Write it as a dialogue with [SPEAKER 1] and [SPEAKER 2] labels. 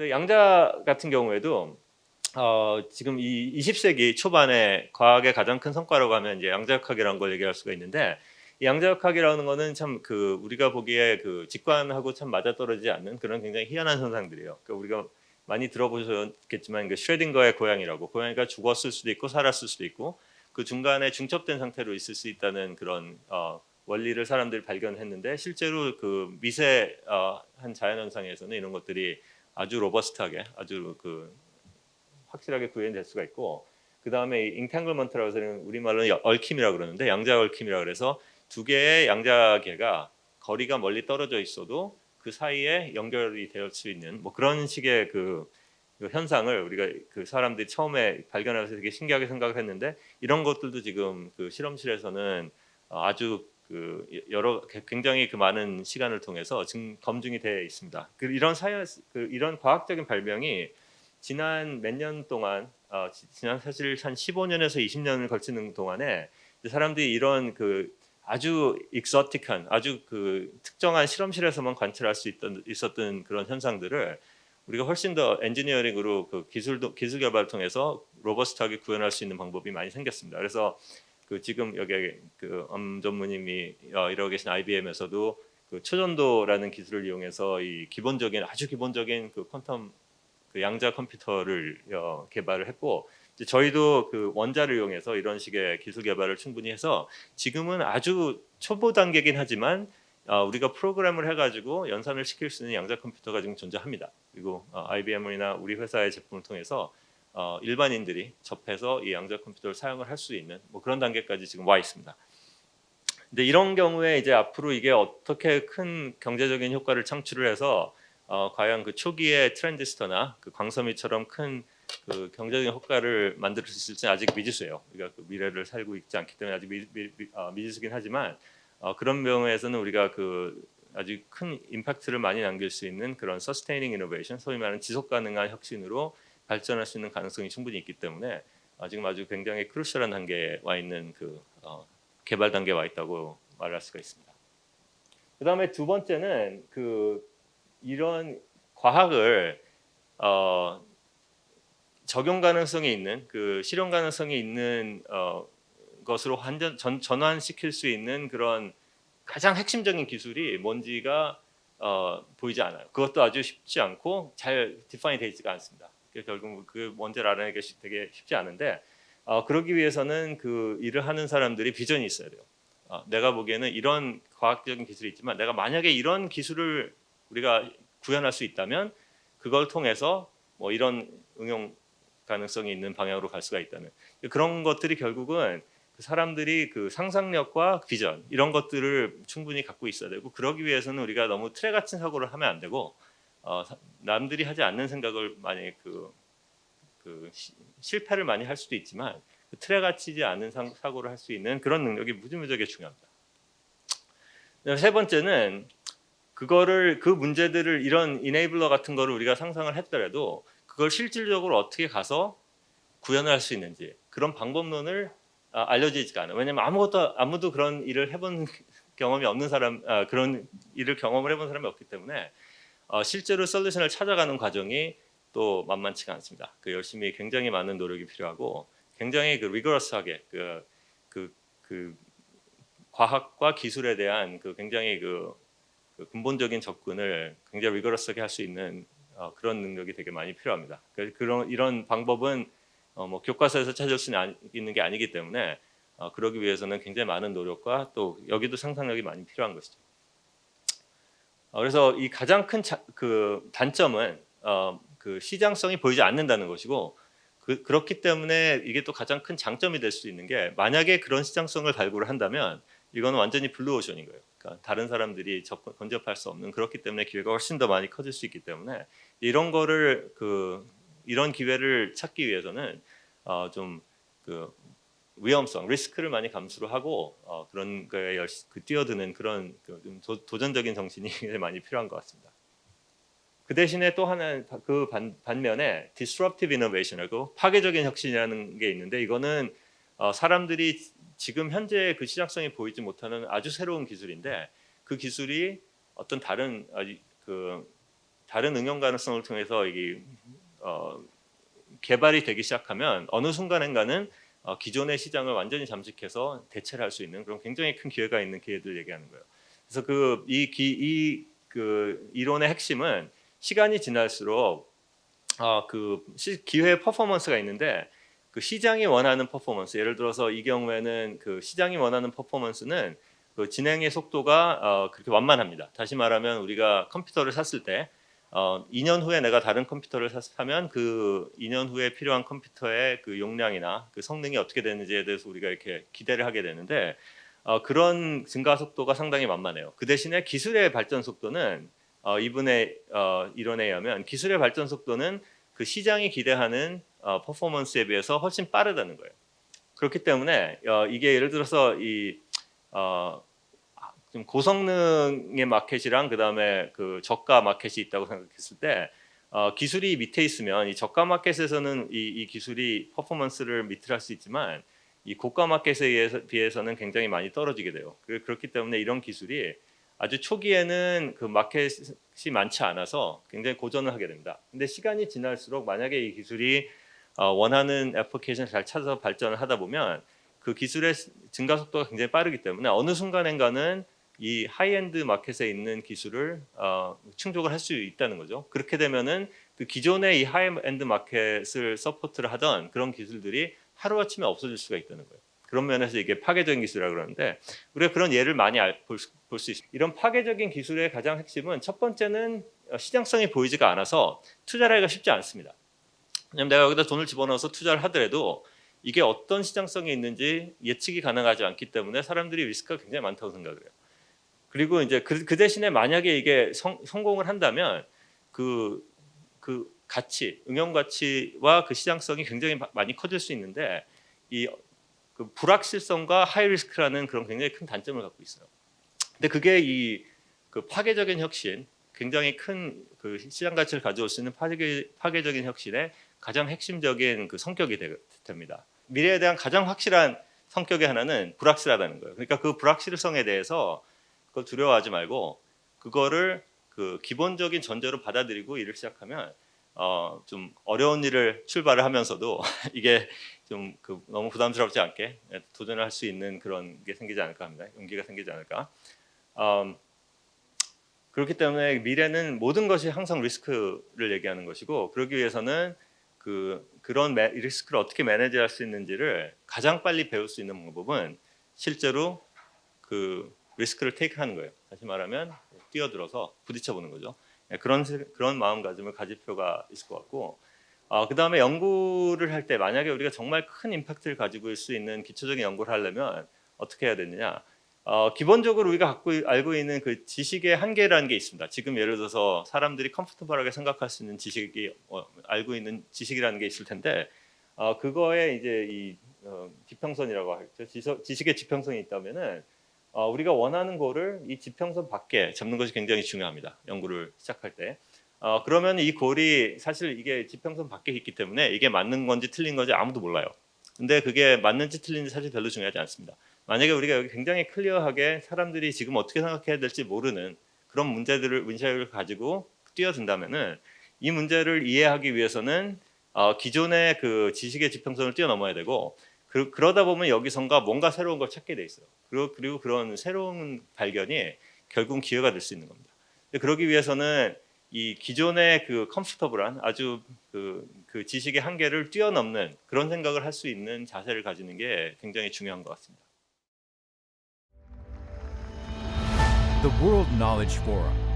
[SPEAKER 1] 양자 같은 경우에도 어, 지금 이 20세기 초반에 과학의 가장 큰 성과라고 하면 이제 양자역학이라는 걸 얘기할 수가 있는데 이 양자역학이라는 거는 참 그 우리가 보기에 그 직관하고 참 맞아떨어지지 않는 그런 굉장히 희한한 현상들이에요. 그러니까 우리가 많이 들어보셨겠지만 그 슈레딩거의 고양이라고 고양이가 죽었을 수도 있고 살았을 수도 있고 그 중간에 중첩된 상태로 있을 수 있다는 그런 어, 원리를 사람들이 발견했는데 실제로 그 미세 어, 한 자연 현상에서는 이런 것들이 아주 로버스트하게 아주 그 확실하게 구현될 수가 있고 그 다음에 잉탱글먼트라고 해서 우리말로는 여- 얽힘이라고 그러는데 양자 얽힘이라고 그래서 두 개의 양자계가 거리가 멀리 떨어져 있어도 그 사이에 연결이 될 수 있는 뭐 그런 식의 그, 그 현상을 우리가 그 사람들이 처음에 발견해서 되게 신기하게 생각을 했는데 이런 것들도 지금 그 실험실에서는 어, 아주 그 여러 굉장히 그 많은 시간을 통해서 증, 검증이 되어 있습니다. 그 이런 사연 그 이런 과학적인 발명이 지난 몇 년 동안 어, 지- 지난 사실 한 15년에서 20년을 걸치는 동안에 사람들이 이런 그 아주 익서틱한 아주 그 특정한 실험실에서만 관찰할 수 있던 있었던 그런 현상들을 우리가 훨씬 더 엔지니어링으로 그 기술도 기술 개발을 통해서 로버스트하게 구현할 수 있는 방법이 많이 생겼습니다. 그래서 그 지금 여기 그엄 전무님이 어, 이러고 계신 IBM에서도 그 초전도라는 기술을 이용해서 이 기본적인 아주 기본적인 그 퀀텀 그 양자 컴퓨터를 어, 개발을 했고 이제 저희도 그 원자를 이용해서 이런 식의 기술 개발을 충분히 해서 지금은 아주 초보 단계긴 하지만 어, 우리가 프로그램을 해가지고 연산을 시킬 수 있는 양자 컴퓨터가 지금 존재합니다. 그리고 어, IBM이나 우리 회사의 제품을 통해서 어, 일반인들이 접해서 이 양자 컴퓨터를 사용을 할 수 있는 뭐 그런 단계까지 지금 와 있습니다. 근데 이런 경우에 이제 앞으로 이게 어떻게 큰 경제적인 효과를 창출을 해서 어, 과연 그 초기의 트랜지스터나 그 광섬유처럼 큰 그 경제적인 효과를 만들 수 있을지는 아직 미지수예요. 우리가 그 미래를 살고 있지 않기 때문에 아직 미, 미, 미, 어, 미지수긴 하지만 어, 그런 경우에서는 우리가 그 아주 큰 임팩트를 많이 남길 수 있는 그런 서스테이닝 이노베이션, 소위 말하는 지속 가능한 혁신으로 발전할 수 있는 가능성이 충분히 있기 때문에 어, 지금 아주 굉장히 크루셜한 단계에 와 있는 그 어, 개발 단계에 와 있다고 말할 수가 있습니다. 그 다음에 두 번째는 그 이런 과학을 어, 적용 가능성이 있는 그 실현 가능성이 있는 어, 것으로 완전 전, 전환시킬 수 있는 그런 가장 핵심적인 기술이 뭔지가 어, 보이지 않아요. 그것도 아주 쉽지 않고 잘 디파인 되어 있지가 않습니다. 결국 그 알아내기 가 쉽- 되게 쉽지 않은데 어, 그러기 위해서는 그 일을 하는 사람들이 비전이 있어야 돼요. 어, 내가 보기에는 이런 과학적인 기술이 있지만 내가 만약에 이런 기술을 우리가 구현할 수 있다면 그걸 통해서 뭐 이런 응용 가능성이 있는 방향으로 갈 수가 있다는 그런 것들이 결국은 그 사람들이 그 상상력과 비전 이런 것들을 충분히 갖고 있어야 되고 그러기 위해서는 우리가 너무 틀에 갇힌 사고를 하면 안 되고 어, 사- 남들이 하지 않는 생각을 만약에 그, 그 시- 실패를 많이 할 수도 있지만 그 틀에 갇히지 않은 상- 사고를 할 수 있는 그런 능력이 무지무지하게 중요합니다. 세 번째는 그거를 그 문제들을 이런 이네이블러 같은 거를 우리가 상상을 했더라도 그걸 실질적으로 어떻게 가서 구현을 할 수 있는지 그런 방법론을 아, 알려지지가 않아요. 왜냐하면 아무것도 아무도 그런 일을 해본 경험이 없는 사람 아, 그런 일을 경험을 해본 사람이 없기 때문에 어, 실제로 솔루션을 찾아가는 과정이 또 만만치가 않습니다. 그 열심히 굉장히 많은 노력이 필요하고 굉장히 그 리거러스하게 그, 그, 그 과학과 기술에 대한 그 굉장히 그, 그 근본적인 접근을 굉장히 리거러스하게 할 수 있는 어, 그런 능력이 되게 많이 필요합니다. 그- 그런 이런 방법은 어, 뭐 교과서에서 찾을 수 있는, 게 아니기 때문에 어, 그러기 위해서는 굉장히 많은 노력과 또 여기도 상상력이 많이 필요한 것이죠. 어, 그래서 이 가장 큰 그 단점은 어, 그 시장성이 보이지 않는다는 것이고 그, 그렇기 때문에 이게 또 가장 큰 장점이 될 수 있는 게 만약에 그런 시장성을 발굴을 한다면 이거는 완전히 블루오션인 거예요. 그러니까 다른 사람들이 접근, 건접할 수 없는 그렇기 때문에 기회가 훨씬 더 많이 커질 수 있기 때문에 이런 거를 그 이런 기회를 찾기 위해서는 어, 좀그 위험성, 리스크를 많이 감수를 하고 어, 그런 거에 열시, 그 뛰어드는 그런 그좀 도, 도전적인 정신이 많이 필요한 것 같습니다. 그 대신에 또 하나 그 반, 반면에 disruptive innovation이라고 파괴적인 혁신이라는 게 있는데 이거는 어, 사람들이 지금 현재 그 시장성이 보이지 못하는 아주 새로운 기술인데 그 기술이 어떤 다른 아주 그 다른 응용 가능성을 통해서 이게 어, 개발이 되기 시작하면 어느 순간인가는 어, 기존의 시장을 완전히 잠식해서 대체를 할 수 있는 그런 굉장히 큰 기회가 있는 기회들 얘기하는 거예요. 그래서 그이그 이론의 핵심은 시간이 지날수록 어, 그 시, 기회 퍼포먼스가 있는데 그 시장이 원하는 퍼포먼스 예를 들어서 이 경우에는 그 시장이 원하는 퍼포먼스는 그 진행의 속도가 어, 그렇게 완만합니다. 다시 말하면 우리가 컴퓨터를 샀을 때 어, 2년 후에 내가 다른 컴퓨터를 사- 사면 그 2년 후에 필요한 컴퓨터의 그 용량이나 그 성능이 어떻게 되는지에 대해서 우리가 이렇게 기대를 하게 되는데 어, 그런 증가 속도가 상당히 만만해요. 그 대신에 기술의 발전 속도는 어, 이분의 어, 이론에 의하면 기술의 발전 속도는 그 시장이 기대하는 어, 퍼포먼스에 비해서 훨씬 빠르다는 거예요. 그렇기 때문에 어, 이게 예를 들어서 이 어, 좀 고성능의 마켓이랑 그다음에 그 저가 마켓이 있다고 생각했을 때 어, 기술이 밑에 있으면 이 저가 마켓에서는 이, 이 기술이 퍼포먼스를 밑을 수 있지만 이 고가 마켓에 의해서- 비해서는 굉장히 많이 떨어지게 돼요. 그- 그렇기 때문에 이런 기술이 아주 초기에는 그 마켓이 많지 않아서 굉장히 고전을 하게 됩니다. 근데 시간이 지날수록 만약에 이 기술이 어, 원하는 애플리케이션을 잘 찾아서 발전을 하다 보면 그 기술의 증가 속도가 굉장히 빠르기 때문에 어느 순간인가는 이 하이엔드 마켓에 있는 기술을 어, 충족을 할 수 있다는 거죠. 그렇게 되면은 그 기존의 이 하이엔드 마켓을 서포트를 하던 그런 기술들이 하루 아침에 없어질 수가 있다는 거예요. 그런 면에서 이게 파괴적인 기술이라고 그러는데 우리가 그런 예를 많이 볼수 있습니다. 이런 파괴적인 기술의 가장 핵심은 첫 번째는 어, 시장성이 보이지가 않아서 투자를 하기가 쉽지 않습니다. 왜냐면 내가 여기다 돈을 집어넣어서 투자를 하더라도 이게 어떤 시장성이 있는지 예측이 가능하지 않기 때문에 사람들이 리스크가 굉장히 많다고 생각을 해요. 그리고 이제 그, 그 대신에 만약에 이게 성, 성공을 한다면 그, 그 가치, 응용 가치와 그 시장성이 굉장히 마- 많이 커질 수 있는데 이 그 불확실성과 하이 리스크라는 그런 굉장히 큰 단점을 갖고 있어요. 근데 그게 이 그 파괴적인 혁신, 굉장히 큰 그 시장 가치를 가져올 수 있는 파괴, 파괴적인 혁신의 가장 핵심적인 그 성격이 되, 됩니다. 미래에 대한 가장 확실한 성격의 하나는 불확실하다는 거예요. 그러니까 그 불확실성에 대해서 그걸 두려워하지 말고 그거를 그 기본적인 전제로 받아들이고 일을 시작하면 어, 좀 어려운 일을 출발을 하면서도 이게 좀 그 너무 부담스럽지 않게 도전을 할 수 있는 그런 게 생기지 않을까 합니다. 용기가 생기지 않을까. 음, 그렇기 때문에 미래는 모든 것이 항상 리스크를 얘기하는 것이고 그러기 위해서는 그 그런 매, 리스크를 어떻게 매니지할 수 있는지를 가장 빨리 배울 수 있는 방법은 실제로 그 리스크를 테이크하는 거예요. 다시 말하면 뛰어들어서 부딪혀 보는 거죠. 예, 그런 세- 그런 마음가짐을 가질 필요가 있을 것 같고 어, 그 다음에 연구를 할 때 만약에 우리가 정말 큰 임팩트를 가지고 있을 수 있는 기초적인 연구를 하려면 어떻게 해야 되느냐? 어, 기본적으로 우리가 갖고 이- 알고 있는 그 지식의 한계라는 게 있습니다. 지금 예를 들어서 사람들이 컴포터블하게 생각할 수 있는 지식이 어, 알고 있는 지식이라는 게 있을 텐데 어, 그거에 이제 이 어, 지평선이라고 하죠. 지식의 지평선이 있다면은 어, 우리가 원하는 거를 이 지평선 밖에 잡는 것이 굉장히 중요합니다. 연구를 시작할 때. 어, 그러면 이 골이 사실 이게 지평선 밖에 있기 때문에 이게 맞는 건지 틀린 건지 아무도 몰라요. 근데 그게 맞는지 틀린지 사실 별로 중요하지 않습니다. 만약에 우리가 여기 굉장히 클리어하게 사람들이 지금 어떻게 생각해야 될지 모르는 그런 문제들을 문제를 가지고 뛰어든다면은 이 문제를 이해하기 위해서는 어, 기존의 그 지식의 지평선을 뛰어넘어야 되고 그, 그러다 보면 여기선가 뭔가 새로운 걸 찾게 돼 있어요. 그리고, 그리고 그런 새로운 발견이 결국 기회가 될 수 있는 겁니다. 그러기 위해서는 이 기존의 그 컴포터블한 아주 그, 그 지식의 한계를 뛰어넘는 그런 생각을 할 수 있는 자세를 가지는 게 굉장히 중요한 것 같습니다.
[SPEAKER 2] The World Knowledge Forum